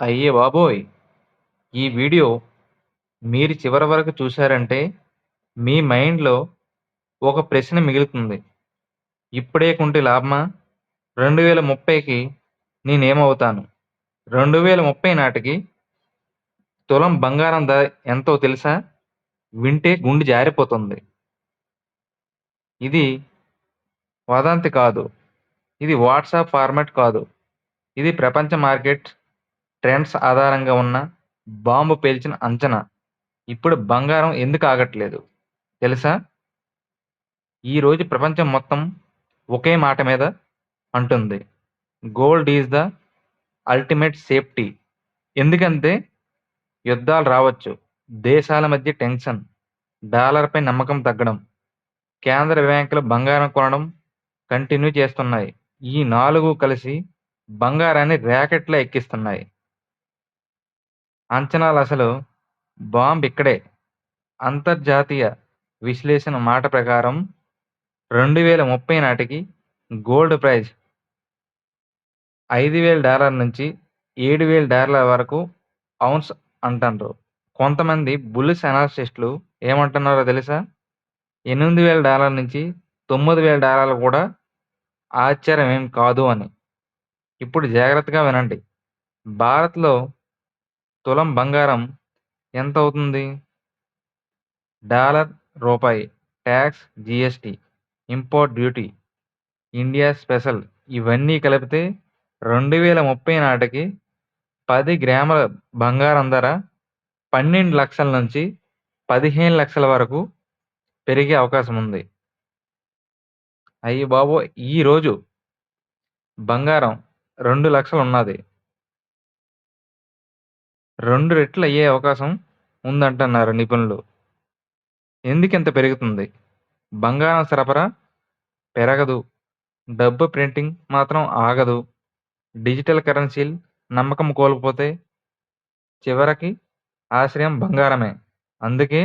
అయ్య బాబోయ్! ఈ వీడియో మీరు చివరి వరకు చూశారంటే మీ మైండ్‌లో ఒక ప్రశ్న మిగులుతుంది. ఇప్పుడే కుంటి లాభమా? 2030కి నేనేమవుతాను? 2030 నాటికి తులం బంగారం ధర ఎంతో తెలుసా? వింటే గుండె జారిపోతుంది. ఇది వదంతి కాదు. ఇది వాట్సాప్ ఫార్మాట్ కాదు. ఇది ప్రపంచ మార్కెట్ ట్రెండ్స్ ఆధారంగా ఉన్న బాంబు పేల్చిన అంచనా. ఇప్పుడు బంగారం ఎందుకు ఆగట్లేదు తెలుసా? ఈరోజు ప్రపంచం మొత్తం ఒకే మాట మీద అంటుంది. Gold is the ultimate safety. ఎందుకంటే యుద్ధాలు రావచ్చు. దేశాల మధ్య టెన్షన్. డాలర్‌పై నమ్మకం తగ్గడం. కేంద్ర బ్యాంకులు బంగారం కొనడం కంటిన్యూ చేస్తున్నాయి. ఈ నాలుగు కలిసి బంగారాన్ని ర్యాకెట్లో ఎక్కిస్తున్నాయి. అంచనాలు అసలు బాంబ్ ఇక్కడే. అంతర్జాతీయ విశ్లేషణ మాట ప్రకారం 2030 నాటికి గోల్డ్ ప్రైస్ $5000 నుంచి $7000 వరకు ఔన్స్ అంటారు కొంతమంది బుల్స్ అనాలిస్టులు ఏమంటున్నారో తెలుసా? $8000 నుంచి $9000 కూడా ఆశ్చర్యం ఏం కాదు అని. ఇప్పుడు జాగ్రత్తగా వినండి. భారత్‌లో తులం బంగారం ఎంత అవుతుంది డాలర్, రూపాయి, tax GST, import duty, India special ఇవన్నీ కలిపితే 2030 నాటికి పది గ్రాముల బంగారం ధర పన్నెండు లక్షల నుంచి పదిహేను లక్షల వరకు పెరిగే అవకాశం ఉంది అయ్యి బాబోయ్! ఈరోజు బంగారం రెండు లక్షలు ఉన్నాది. 2 రెట్లు అయ్యే అవకాశం ఉందంటున్నారు నిపుణులు. ఎందుకింత పెరుగుతుంది? బంగారం సరఫరా పెరగదు. డబ్బు ప్రింటింగ్ మాత్రం ఆగదు. డిజిటల్ కరెన్సీలు నమ్మకం కోల్పోతే చివరికి ఆశ్రయం బంగారమే. అందుకే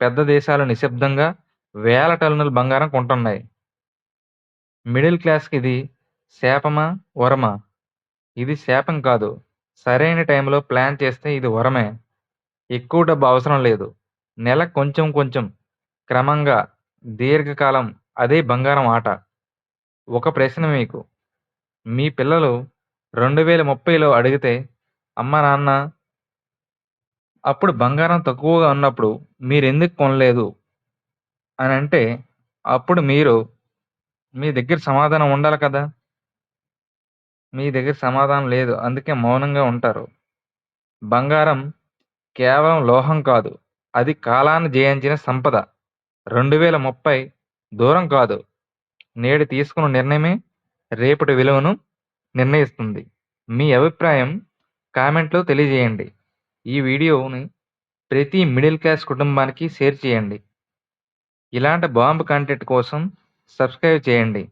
పెద్ద దేశాలు నిశ్శబ్దంగా వేల టన్నుల బంగారం కొంటున్నాయి. మిడిల్ క్లాస్‌కి ఇది శాపమా? వరమా? ఇది శాపం కాదు. సరైన టైంలో ప్లాన్ చేస్తే ఇది వరమే. ఎక్కువ డబ్బు అవసరం లేదు. నెల కొంచెం కొంచెం క్రమంగా దీర్ఘకాలం అదే బంగారం ఆట. ఒక ప్రశ్న మీకు. మీ పిల్లలు 2030లో అడిగితే అమ్మ నాన్న అప్పుడు బంగారం తక్కువగా ఉన్నప్పుడు మీరెందుకు కొనలేదు? అని అంటే అప్పుడు మీరు మీ దగ్గర సమాధానం ఉండాలి కదా! మీ దగ్గర సమాధానం లేదు. అందుకే మౌనంగా ఉంటారు. బంగారం కేవలం లోహం కాదు. అది కాలాన్ని జయించిన సంపద. 2030 దూరం కాదు. నేడు తీసుకున్న నిర్ణయమే రేపటి విలువను నిర్ణయిస్తుంది. మీ అభిప్రాయం కామెంట్‌లో తెలియజేయండి. ఈ వీడియోని ప్రతి మిడిల్ క్లాస్ కుటుంబానికి షేర్ చేయండి. ఇలాంటి బాంబు కంటెంట్ కోసం సబ్స్క్రైబ్ చేయండి.